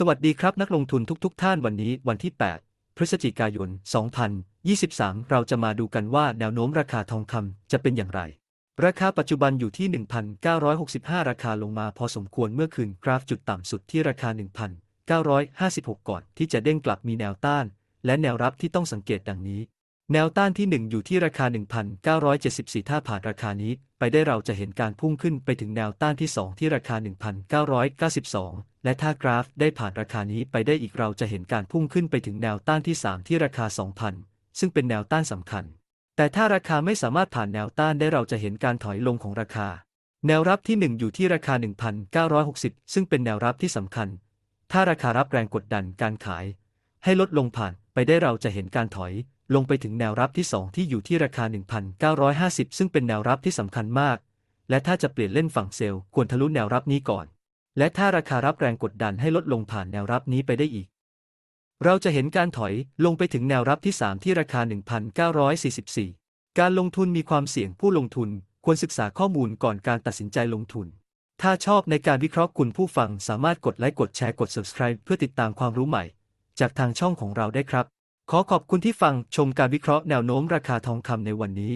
สวัสดีครับนักลงทุนทุกๆทท่านวันนี้วันที่ 8 พฤศจิกายน 2023 เราจะมาดูกันว่าแนวโน้มราคาทองคำจะเป็นอย่างไร ราคาปัจจุบันอยู่ที่ 1,965 ราคาลงมาพอสมควรเมื่อคืนกราฟจุดต่ำสุดที่ราคา 1,956 ก่อนที่จะเด้งกลับมีแนวต้าน และแนวรับที่ต้องสังเกตดังนี้ แนวต้านที่ 1 อยู่ที่ราคา 1,974 ถ้าผ่านราคานี้ ไปได้เราจะเห็นการพุ่งขึ้นไปถึงแนวต้านที่ 2 ที่ราคา 1,992 และถ้ากราฟได้ผ่านราคานี้ไปได้อีกเราจะเห็นการพุ่งขึ้นไปถึงแนวต้านที่ 3 ที่ราคา 2,000 ซึ่งเป็นแนวต้านสำคัญ แต่ถ้าราคาไม่สามารถผ่านแนวต้านได้เราจะเห็นการถอยลงของราคา แนวรับที่ 1 อยู่ที่ราคา 1,960 ซึ่งเป็นแนวรับที่สำคัญ ถ้าราคารับแรงกดดันการขาย ให้ลดลงผ่านไปได้เราจะเห็นการถอย ลงไปถึงแนวรับที่ 2 ที่อยู่ที่ราคา 1,950 ซึ่งเป็นแนวรับที่สำคัญมาก และถ้าจะเปลี่ยนเล่นฝั่งเซลล์ควรทะลุแนวรับนี้ก่อน และถ้าราคารับแรงกดดันให้ลดลงผ่านแนวรับนี้ไปได้อีก เราจะเห็นการถอยลงไปถึงแนวรับที่ 3 ที่ราคา 1,944 การลงทุนมีความเสี่ยงผู้ลงทุนควรศึกษาข้อมูลก่อนการตัดสินใจลงทุน ถ้าชอบในการวิเคราะห์คุณผู้ฟังสามารถกดไลค์กดแชร์กด subscribe เพื่อติดตามความรู้ใหม่ จากทางช่องของเราได้ครับ ขอขอบคุณที่ฟังชมการวิเคราะห์แนวโน้มราคาทองคำในวันนี้